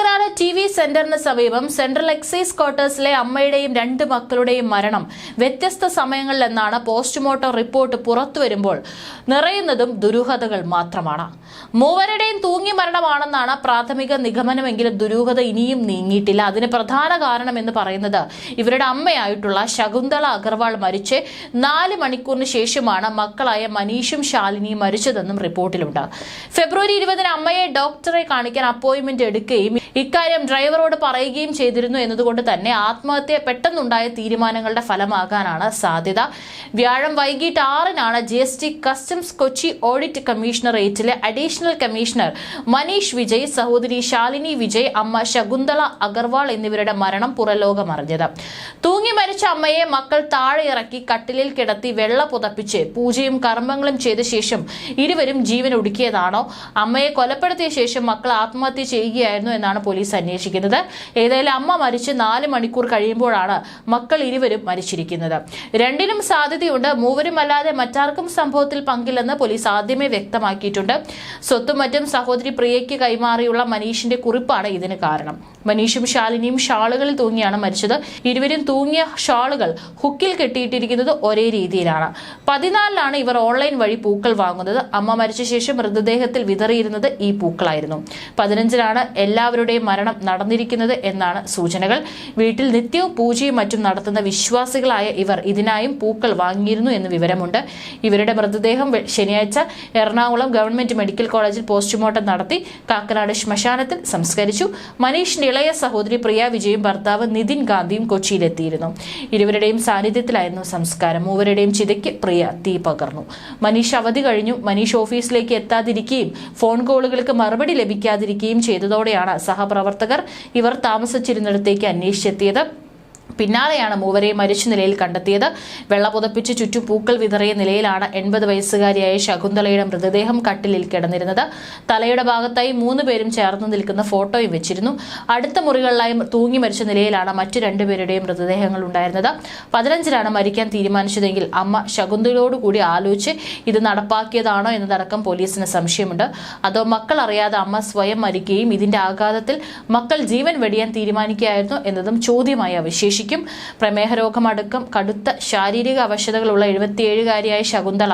Kakkanad T V സെന്ററിന് സമീപം central excise ക്വാർട്ടേഴ്സിലെ അമ്മയുടെയും രണ്ട് മക്കളുടെയും മരണം. വ്യത്യസ്ത സമയങ്ങളിലെന്നാണ് പോസ്റ്റ്മോർട്ടം റിപ്പോർട്ട് പുറത്തുവരുമ്പോൾ നിറയുന്നതും ദുരൂഹതകൾ മാത്രമാണ്. മൂവരുടെയും തൂങ്ങി മരണമാണെന്നാണ് പ്രാഥമിക നിഗമനമെങ്കിലും ദുരൂഹത ഇനിയും നീങ്ങിയിട്ടില്ല. അതിന് പ്രധാന കാരണം എന്ന് പറയുന്നത് ഇവരുടെ അമ്മയായിട്ടുള്ള ശകുന്തള അഗർവാൾ മരിച്ച് നാല് മണിക്കൂറിന് ശേഷമാണ് മക്കളായ മനീഷും ശാലിനിയും മരിച്ചതെന്നും റിപ്പോർട്ടിലുണ്ട്. ഫെബ്രുവരി ഇരുപതിന് അമ്മയെ ഡോക്ടറെ കാണിക്കാൻ അപ്പോയിന്റ്മെന്റ് എടുക്കുകയും ഇക്കാര്യം ഡ്രൈവറോട് പറയുകയും ചെയ്തിരുന്നു എന്നതുകൊണ്ട് തന്നെ ആത്മഹത്യ പെട്ടെന്നുണ്ടായ തീരുമാനങ്ങളുടെ ഫലമാകാനാണ് സാധ്യത. വ്യാഴം വൈകിട്ട് ആറിനാണ് G S T customs Kochi audit കമ്മീഷണറേറ്റിലെ additional commissioner Manish Vijay സഹോദരി ശാലിനി വിജയ് അമ്മ ശകുന്തള അഗർവാൾ എന്നിവരുടെ മരണം പുറലോകമറിഞ്ഞത്. തൂങ്ങി മരിച്ച അമ്മയെ മക്കൾ താഴെ ഇറക്കി കട്ടിലിൽ കിടത്തി വെള്ള പുതപ്പിച്ച് പൂജയും കർമ്മങ്ങളും ചെയ്ത ശേഷം ഇരുവരും ജീവൻ ഒടുക്കിയതാണോ? അമ്മയെ കൊലപ്പെടുത്തിയ ശേഷം മക്കൾ ആത്മഹത്യ ചെയ്യുകയായിരുന്നു എന്നാണ് പോലീസ് അന്വേഷിക്കുന്നത്. ഏതായാലും അമ്മ മരിച്ച് നാല് മണിക്കൂർ കഴിയുമ്പോഴാണ് മക്കൾ ഇരുവരും മരിച്ചിരിക്കുന്നത്. രണ്ടിനും സാധ്യതയുണ്ട്. മൂവരും അല്ലാതെ മറ്റാർക്കും സംഭവത്തിൽ പങ്കില്ലെന്ന് പോലീസ് ആദ്യമേ വ്യക്തമാക്കിയിട്ടുണ്ട്. സ്വത്തും മറ്റും സഹോദരി പ്രിയയ്ക്ക് കൈമാറിയുള്ള മനീഷിന്റെ കുറിപ്പാണ് ഇതിന് കാരണം. മനീഷും ശാലിനിയും ഷാളുകളിൽ തൂങ്ങിയാണ് മരിച്ചത്. ഇരുവരും തൂങ്ങിയ ഷാളുകൾ ഹുക്കിൽ കെട്ടിയിട്ടിരിക്കുന്നത് ഒരേ രീതിയിലാണ്. പതിനാലിലാണ് ഇവർ ഓൺലൈൻ വഴി പൂക്കൾ വാങ്ങുന്നത്. അമ്മ മരിച്ച ശേഷം മൃതദേഹത്തിൽ വിതറിയിരുന്നത് ഈ പൂക്കളായിരുന്നു. പതിനഞ്ചിനാണ് എല്ലാവരുടെയും മരണം നടന്നിരിക്കുന്നത് എന്നാണ് സൂചനകൾ. വീട്ടിൽ നിത്യവും പൂജയും മറ്റും നടത്തുന്ന വിശ്വാസികളായ ഇവർ ഇതിനായും പൂക്കൾ വാങ്ങിയിരുന്നു എന്ന് വിവരമുണ്ട്. ഇവരുടെ മൃതദേഹം ശനിയാഴ്ച എറണാകുളം ഗവൺമെന്റ് മെഡിക്കൽ കോളേജിൽ പോസ്റ്റ്മോർട്ടം നടത്തി കാക്കനാട് ശ്മശാനത്തിൽ സംസ്കരിച്ചു. മനീഷിന്റെ ഇളയ സഹോദരി പ്രിയ വിജയും ഭർത്താവ് നിതിൻ ഗാന്ധിയും കൊച്ചിയിലെത്തിയിരുന്നു. ഇരുവരുടെയും സാന്നിധ്യത്തിലായിരുന്നു സംസ്കാരം. മൂവരുടെയും ചിതയ്ക്ക് പ്രിയ തീ പകർന്നു. മനീഷ് അവധി കഴിഞ്ഞു. മനീഷ് ഓഫീസിലേക്ക് എത്താതിരിക്കുകയും ഫോൺ കോളുകൾക്ക് മറുപടി ലഭിക്കാതിരിക്കുകയും ചെയ്തതോടെയാണ് സഹപ്രവർത്തകർ ഇവർ താമസിച്ചിരുന്നിടത്തേക്ക് അന്വേഷിച്ചെത്തിയത്. പിന്നാലെയാണ് മൂവരെയും മരിച്ച നിലയിൽ കണ്ടെത്തിയത്. വെള്ള പുതപ്പിച്ച് ചുറ്റും പൂക്കൾ വിതറിയ നിലയിലാണ് എൺപത് വയസ്സുകാരിയായ ശകുന്തളയുടെ മൃതദേഹം കട്ടിലിൽ കിടന്നിരുന്നത്. തലയുടെ ഭാഗത്തായി മൂന്ന് പേരും ചേർന്ന് നിൽക്കുന്ന ഫോട്ടോയും വെച്ചിരുന്നു. അടുത്ത മുറികളിലായി തൂങ്ങി മരിച്ച നിലയിലാണ് മറ്റു രണ്ടുപേരുടെയും മൃതദേഹങ്ങൾ ഉണ്ടായിരുന്നത്. പതിനഞ്ചിനാണ് മരിക്കാൻ തീരുമാനിച്ചതെങ്കിൽ അമ്മ ശകുന്തളയോടുകൂടി ആലോചിച്ച് ഇത് നടപ്പാക്കിയതാണോ എന്നതടക്കം പോലീസിന് സംശയമുണ്ട്. അതോ മക്കൾ അറിയാതെ അമ്മ സ്വയം മരിക്കുകയും ഇതിന്റെ ആഘാതത്തിൽ മക്കൾ ജീവൻ വെടിയാൻ തീരുമാനിക്കുകയായിരുന്നു എന്നതും ചോദ്യമായി അവശേഷിക്കും പ്രമേഹ രോഗമടക്കം കടുത്ത ശാരീരിക അവശതകളുള്ള എഴുപത്തിയേഴുകാരിയായ ശകുന്തള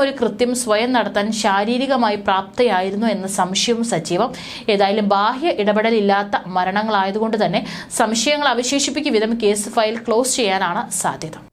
ഒരു കൃത്യം സ്വയം നടത്താൻ ശാരീരികമായി പ്രാപ്തയായിരുന്നു എന്ന സംശയവും സജീവം. ഏതായാലും ബാഹ്യ ഇടപെടലില്ലാത്ത മരണങ്ങളായതുകൊണ്ട് തന്നെ സംശയങ്ങൾ അവശേഷിപ്പിക്കും വിധം കേസ് ഫയൽ ക്ലോസ് ചെയ്യാനാണ് സാധ്യത.